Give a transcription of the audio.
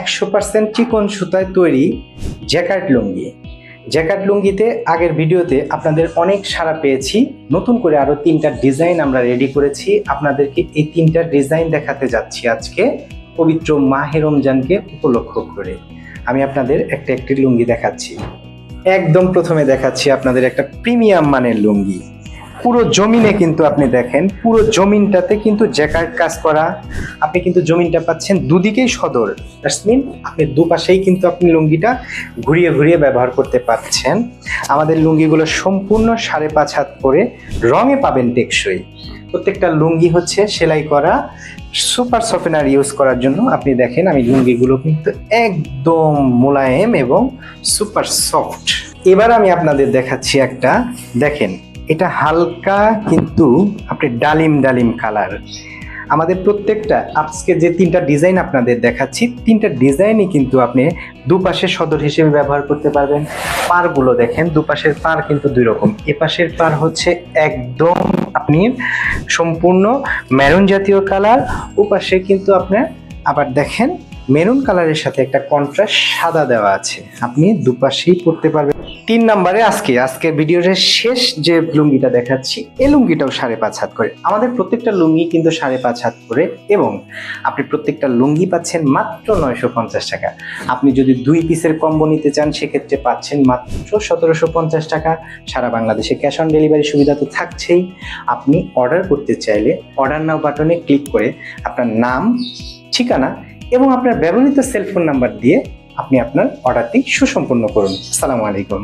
একশো পার্সেন্ট চিকন সুতায় তৈরি জ্যাকার্ড লুঙ্গি। জ্যাকার্ড লুঙ্গিতে আগের ভিডিওতে আপনাদের অনেক সাড়া পেয়েছি। নতুন করে আরও তিনটা ডিজাইন আমরা রেডি করেছি। আপনাদেরকে এই তিনটা ডিজাইন দেখাতে যাচ্ছি আজকে পবিত্র মাহে রমজানকে উপলক্ষ করে। আমি আপনাদের একটা একটি লুঙ্গি দেখাচ্ছি। একদম প্রথমে দেখাচ্ছি আপনাদের একটা প্রিমিয়াম মানের লুঙ্গি। পুরো জমিনে কিন্তু আপনি দেখেন, পুরো জমিনটাতে কিন্তু জ্যাকার্ড কাজ করা। আপনি কিন্তু জমিনটা পাচ্ছেন দুদিকেই সদর। দ্যাটস মিন আপনি দুপাশেই কিন্তু আপনি লুঙ্গিটা ঘুরিয়ে ঘুরিয়ে ব্যবহার করতে পারছেন আমাদের লুঙ্গিগুলো সম্পূর্ণ সাড়ে পাঁচ হাত করে রঙে পাবেন টেকসই। প্রত্যেকটা লুঙ্গি হচ্ছে সেলাই করা, সুপার সফেনার ইউজ করার জন্য। আপনি দেখেন, আমি লুঙ্গিগুলো কিন্তু একদম মোলায়েম এবং সুপার সফট। এবার আমি আপনাদের দেখাচ্ছি একটা, দেখেন এটা হালকা কিন্তু আপনি ডালিম ডালিম কালার। আমাদের প্রত্যেকটা, আজকে যে তিনটা ডিজাইন আপনাদের দেখাচ্ছি, তিনটা ডিজাইনই কিন্তু আপনি দুপাশের সদর হিসেবে ব্যবহার করতে পারবেন। পারগুলো দেখেন, দুপাশের পার কিন্তু দুই রকম। এপাশের পার হচ্ছে একদম আপনি সম্পূর্ণ মেরুন জাতীয় কালার, ওপাশে কিন্তু আপনার আবার দেখেন মেরুন কালারের সাথে একটা কন্ট্রাস্ট সাদা দেওয়া আছে। আপনি দুপাশেই পড়তে পারবেন। তিন নম্বরে আজকে আজকে ভিডিওর শেষ যে লুঙ্গিটা দেখাচ্ছি এই লুঙ্গিটাও সাড়ে পাঁচ হাত করে। আমাদের প্রত্যেকটা লুঙ্গি কিন্তু সাড়ে পাঁচ হাত করে এবং আপনি প্রত্যেকটা লুঙ্গি পাচ্ছেন মাত্র নয়শো পঞ্চাশ টাকা। আপনি যদি দুই পিসের কম্বো নিতে চান, সেক্ষেত্রে পাচ্ছেন মাত্র সতেরোশো পঞ্চাশ টাকা। সারা বাংলাদেশে ক্যাশ অন ডেলিভারি সুবিধা তো থাকছেই। আপনি অর্ডার করতে চাইলে অর্ডার নাও বাটনে ক্লিক করে আপনার নাম, ঠিকানা এবং আপনার ব্যবহৃত সেলফোন নাম্বার দিয়ে আপনি আপনার অর্ডারটি সুসম্পন্ন করুন। আসসালামু আলাইকুম।